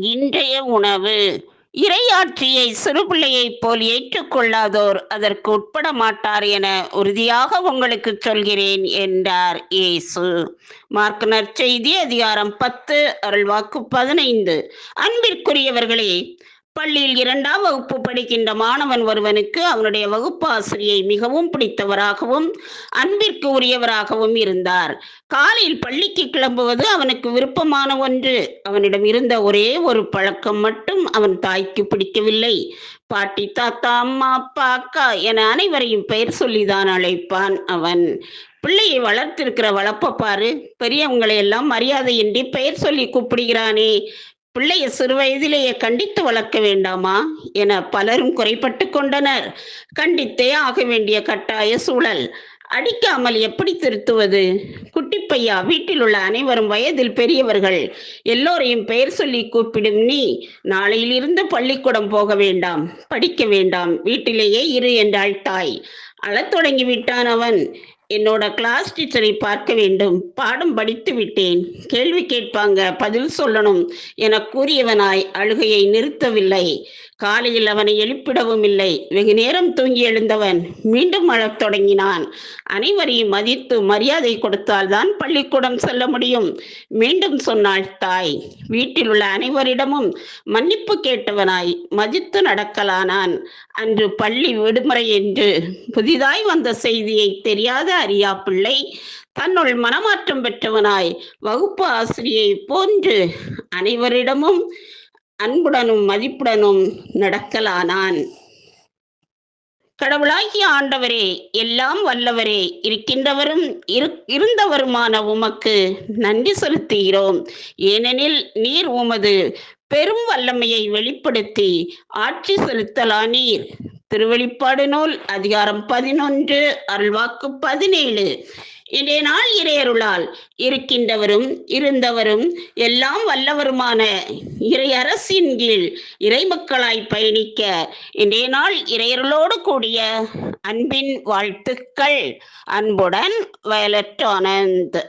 இன்றைய உணவு. இறையாட்சியை சிறுபிள்ளையைப் போல் ஏற்றுக்கொள்ளாதோர் அதற்கு உட்பட மாட்டார் என உறுதியாக உங்களுக்கு சொல்கிறேன் என்றார் இயேசு. மார்க் நற்செய்தி அதிகாரம் பத்து அருள்வாக்கு பதினைந்து. அன்பிற்குரியவர்களே பள்ளியில் இரண்டாம் வகுப்பு படிக்கின்ற மாணவன் ஒருவனுக்கு அவனுடைய வகுப்பு ஆசிரியை மிகவும் பிடித்தவராகவும் அன்பிற்கு உரியவராகவும் இருந்தார். காலையில் பள்ளிக்கு கிளம்புவது அவனுக்கு விருப்பமான ஒன்று. அவனிடம் இருந்த ஒரே ஒரு பழக்கம் மட்டும் அவன் தாய்க்கு பிடிக்கவில்லை. பாட்டி தாத்தா அம்மா அப்பா அக்கா என அனைவரையும் பெயர் சொல்லிதான் அழைப்பான் அவன். பிள்ளையை வளர்த்திருக்கிற வளர்ப்ப பாரு. பெரியவங்களை எல்லாம் மரியாதையின்றி பெயர் சொல்லி கூப்பிடுகிறானே. பிள்ளைய சிறு வயதிலேயே கண்டித்து வளர்க்க வேண்டாமா என பலரும் குறைப்பட்டு கொண்டனர். கண்டித்தே ஆக வேண்டிய கட்டாய சூழல். அடிக்காமல் எப்படி திருத்துவது? குட்டிப்பையா வீட்டில் உள்ள அனைவரும் வயதில் பெரியவர்கள். எல்லோரையும் பெயர் சொல்லி கூப்பிடும் நீ நாளையிலிருந்து பள்ளிக்கூடம் போக வேண்டாம் படிக்க வேண்டாம் வீட்டிலேயே இரு என்றாள் தாய். அழத் தொடங்கி விட்டான் அவன். என்னோட கிளாஸ் டீச்சரை பார்க்க வேண்டும். பாடம் படித்து விட்டேன். கேள்வி கேட்பாங்க பதில் சொல்லணும் என கூறியவனாய் அழுகையை நிறுத்தவில்லை. காலையில் அவனை எழுப்பிடவும் இல்லை. வெகு நேரம் தூங்கி எழுந்தவன் மீண்டும் அழத் தொடங்கினான். அனைவரையும் மதித்து மரியாதை கொடுத்தால்தான் பள்ளிக்கூடம் செல்ல முடியும். மீண்டும் சொன்னாள் தாய் வீட்டில் உள்ள அனைவரிடமும் மன்னிப்பு கேட்டவனாய் மதித்து நடக்கலானான். அன்று பள்ளி விடுமுறை என்று புதிதாய் வந்த செய்தியை தெரியாத அறியா பிள்ளை தன்னுள் மனமாற்றம் பெற்றவனாய் வகுப்பு ஆசிரியை போன்று அனைவரிடமும் அன்புடனும் மதிப்புடனும் நடக்கலானான். கடவுளாகிய ஆண்டவரே எல்லாம் வல்லவரே இருக்கின்றவரும் இரு இருந்தவருமான உமக்கு நன்றி செலுத்துகிறோம். ஏனெனில் நீர் உமது பெரும் வல்லமையை வெளிப்படுத்தி ஆட்சி செலுத்தலானீர். திருவெளிப்பாடு நூல் அதிகாரம் பதினொன்று அருள்வாக்கு பதினேழு. இன்றைய நாள் இறையருளால் இருக்கின்றவரும் இருந்தவரும் எல்லாம் வல்லவருமான இறை அரசின் கீழ் இறைமக்களாய் பயணிக்க இன்றைய நாள் இறையருளோடு கூடிய அன்பின் வாழ்த்துக்கள். அன்புடன் வயலட் ஆனந்த்.